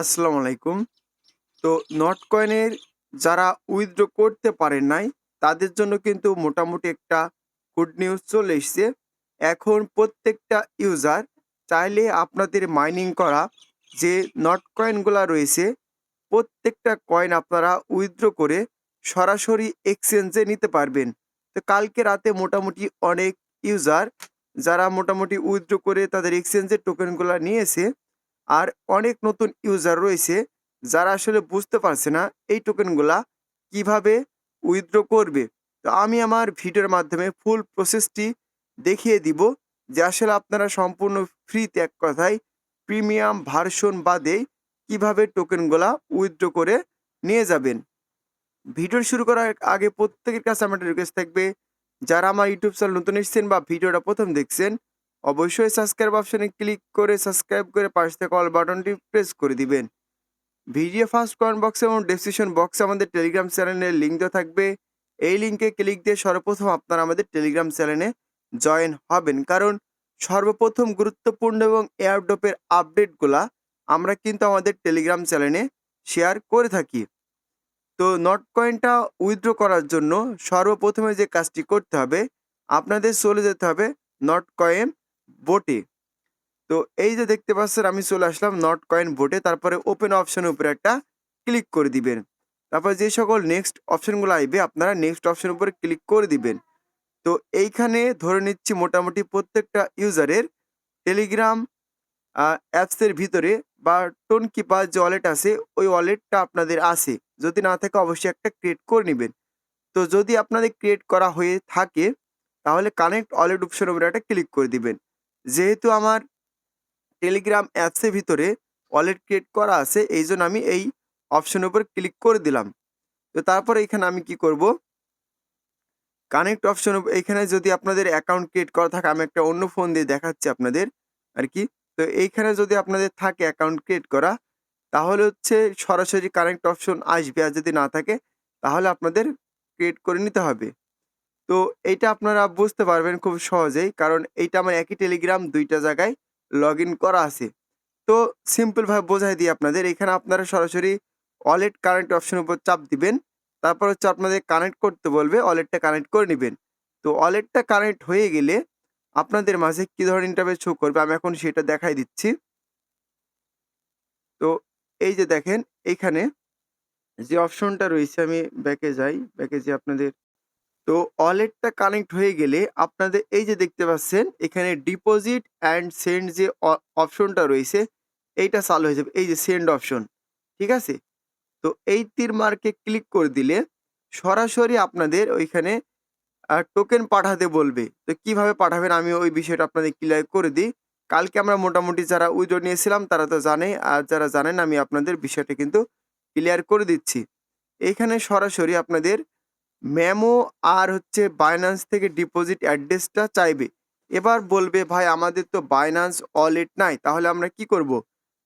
আসসালামু আলাইকুম। তো নট কয়েনের যারা উইথড্র করতে পারেন নাই, তাদের জন্য কিন্তু মোটামুটি একটা গুড নিউজ চলে এসছে। এখন প্রত্যেকটা ইউজার চাইলে আপনাদের মাইনিং করা যে নট কয়েনগুলো রয়েছে, প্রত্যেকটা কয়েন আপনারা উইথড্র করে সরাসরি এক্সচেঞ্জে নিতে পারবেন। তো কালকে রাতে মোটামুটি অনেক ইউজার যারা মোটামুটি উইথড্র করে তাদের এক্সচেঞ্জের টোকেনগুলো নিয়েছে আর অনেক নতুন ইউজার রয়েছে যারা আসলে বুঝতে পারছে না এই টোকেনগুলা কীভাবে উইথড্র করবে। তো আমি আমার ভিডিওর মাধ্যমে ফুল প্রসেসটি দেখিয়ে দিব যে আসলে আপনারা সম্পূর্ণ ফ্রিতে এক কথায় প্রিমিয়াম ভার্সন বাদে কীভাবে টোকেনগুলা উইথড্র করে নিয়ে যাবেন। ভিডিও শুরু করার আগে প্রত্যেকের কাছে আমার রিকোয়েস্ট থাকবে, যারা আমার ইউটিউব চ্যানেল নতুন এসেছেন বা ভিডিওটা প্রথম দেখছেন অবশ্যই সাবস্ক্রাইব অপশনে ক্লিক করে সাবস্ক্রাইব করে পাশ থেকে অল বাটনটি প্রেস করে দিবেন। ভিডিও ফার্স্ট কমেন্ট বক্স এবং ডেসক্রিপশন বক্সে আমাদের টেলিগ্রাম চ্যানেলের লিঙ্ক দেওয়া থাকবে। এই লিঙ্কে ক্লিক দিয়ে সর্বপ্রথম আপনারা আমাদের টেলিগ্রাম চ্যানেলে জয়েন হবেন। কারণ সর্বপ্রথম গুরুত্বপূর্ণ এবং এয়ারড্রপের আপডেটগুলা আমরা কিন্তু আমাদের টেলিগ্রাম চ্যানেলে শেয়ার করে থাকি। তো নট কয়েনটা উইথড্র করার জন্য সর্বপ্রথমে যে কাজটি করতে হবে, আপনাদের চলে যেতে হবে নট কয়েন বোটে তো এই যে দেখতে পাচ্ছেন, আমি চলে আসলাম নট কয়েন বোটে তারপরে ওপেন অপশনের উপরে একটা ক্লিক করে দিবেন। তারপর যে সকল নেক্সট অপশনগুলো আসবে, আপনারা নেক্সট অপশন উপরে ক্লিক করে দিবেন। তো এইখানে ধরে নিচ্ছি মোটামুটি প্রত্যেকটা ইউজারের টেলিগ্রাম অ্যাপসের ভিতরে বা টোন কিপার যে ওয়ালেট আছে, ওই ওয়ালেটটা আপনাদের আছে। যদি না থাকে, অবশ্যই একটা ক্রিয়েট করে নেবেন। তো যদি আপনাদের ক্রিয়েট করা হয়ে থাকে, তাহলে কানেক্ট ওয়ালেট অপশন উপরে একটা ক্লিক করে দিবেন। যেহেতু আমার টেলিগ্রাম অ্যাপসের ভিতরে ওয়ালেট ক্রিয়েট করা আছে, এই জন্য আমি এই অপশনের উপর ক্লিক করে দিলাম। তো তারপরে এখানে আমি কি করব? কানেক্ট অপশন এখানে যদি আপনাদের অ্যাকাউন্ট ক্রিয়েট করা থাকে, আমি একটা অন্য ফোন দিয়ে দেখাচ্ছি আপনাদের আর কি। তো এইখানে যদি আপনাদের থাকে অ্যাকাউন্ট ক্রিয়েট করা, তাহলে হচ্ছে সরাসরি কানেক্ট অপশন আসবে। আর যদি না থাকে, তাহলে আপনাদের ক্রিয়েট করে নিতে হবে। তো এইটা আপনারা বুঝতে পারবেন খুব সহজেই, কারণ এইটা আমার একই টেলিগ্রাম দুইটা জায়গায় লগ করা আছে। তো সিম্পলভাবে বোঝাই দিই আপনাদের, এখানে আপনারা সরাসরি ওয়ালেট কানেক্ট অপশন উপর চাপ দিবেন, তারপর হচ্ছে আপনাদের কানেক্ট করতে বলবে ওয়ালেটটা কানেক্ট করে নেবেন। তো ওয়ালেটটা কানেক্ট হয়ে গেলে আপনাদের মাঝে কী ধরনের ইন্টারভেস শো করবে, আমি এখন সেটা দেখাই দিচ্ছি। তো এই যে দেখেন এইখানে যে অপশনটা রয়েছে, আমি ব্যাকে যাই, ব্যাকে যে আপনাদের তো ওয়ালেটটা কানেক্ট হয়ে গেলে আপনাদের এই যে দেখতে পাচ্ছেন, এখানে ডিপোজিট অ্যান্ড সেন্ড যে অপশনটা রয়েছে, এইটা চালু হয়ে যাবে। এই যে সেন্ড অপশন ঠিক আছে? তো এই তীর মার্কে ক্লিক করে দিলে সরাসরি আপনাদের ওইখানে টোকেন পাঠাতে বলবে। তো কীভাবে পাঠাবেন? আমি ওই বিষয়টা আপনাদের ক্লিয়ার করে দিই। কালকে আমরা মোটামুটি যারা উইড্রো নিয়েছিলাম, তারা তো জানে, আর যারা জানেন, আমি আপনাদের বিষয়টা কিন্তু ক্লিয়ার করে দিচ্ছি। এখানে সরাসরি আপনাদের মেমো আর হচ্ছে বাইন্যান্স থেকে ডিপোজিট অ্যাড্রেসটা চাইবে। এবার বলবে, ভাই, আমাদের তো বাইন্যান্স ওয়ালেট নাই, তাহলে আমরা কি করব?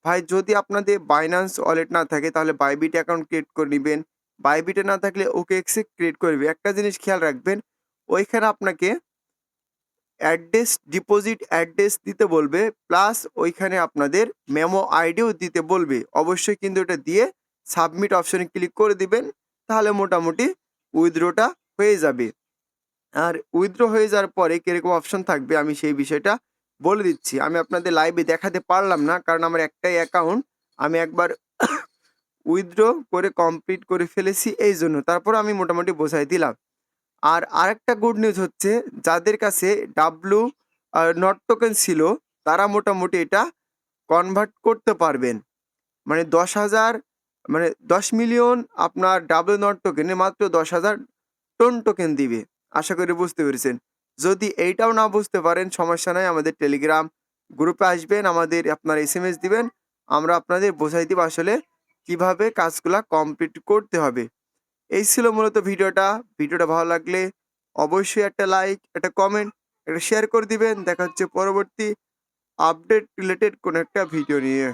ভাই, যদি আপনাদের বাইন্যান্স ওয়ালেট না থাকে, তাহলে বাইবিট অ্যাকাউন্ট ক্রিয়েট করে নেবেন। বাইবিটে না থাকলে ওকে এক্সে ক্রিয়েট করবে একটা জিনিস খেয়াল রাখবেন, ওইখানে আপনাকে অ্যাড্রেস ডিপোজিট অ্যাড্রেস দিতে বলবে প্লাস ওইখানে আপনাদের মেমো আইডিও দিতে বলবে। অবশ্যই কিন্তু এটা দিয়ে সাবমিট অপশনে ক্লিক করে দিবেন, তাহলে মোটামুটি উইথড্রোটা হয়ে যাবে। আর উইথড্র হয়ে যাওয়ার পরে কীরকম অপশন থাকবে আমি সেই বিষয়টা বলে দিচ্ছি। আমি আপনাদের লাইভে দেখাতে পারলাম না, কারণ আমার একটাই অ্যাকাউন্ট আমি একবার উইথড্র করে কমপ্লিট করে ফেলেছি এই জন্য। তারপর আমি মোটামুটি বোঝাই দিলাম। আর আরেকটা গুড নিউজ হচ্ছে, যাদের কাছে ডাব্লু নট টোকেন ছিল, তারা মোটামুটি এটা কনভার্ট করতে পারবেন। মানে দশ হাজার মানে দশ মিলিয়ন আপনার ডাবল নট টোকেনে মাত্র দশ হাজার টোন টোকেন দিবে। আশা করি বুঝতে পেরেছেন। যদি এইটাও না বুঝতে পারেন, সমস্যা নয় আমাদের টেলিগ্রাম গ্রুপে আসবেন, আমাদের আপনার এস এম এস দিবেন, আমরা আপনাদের বোঝাই দিব আসলে কীভাবে কাজগুলা কমপ্লিট করতে হবে। এই ছিল মূলত ভিডিওটা। ভিডিওটা ভালো লাগলে অবশ্যই একটা লাইক একটা কমেন্ট একটা শেয়ার করে দিবেন। দেখা হচ্ছে পরবর্তী আপডেট রিলেটেড কোনো একটা ভিডিও নিয়ে।